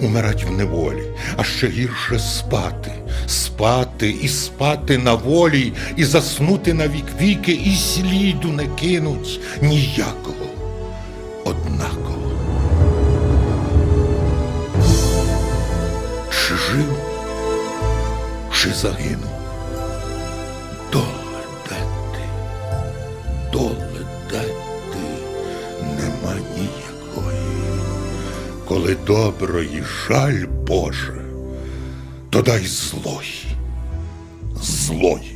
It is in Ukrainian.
умирать в неволі, а ще гірше спати, спати і спати на волі, і заснути на вік віки, і сліду не кинуть ніякого, однаково. Чи жив, чи загинув? Коли доброї жаль Боже, то дай злої, злої.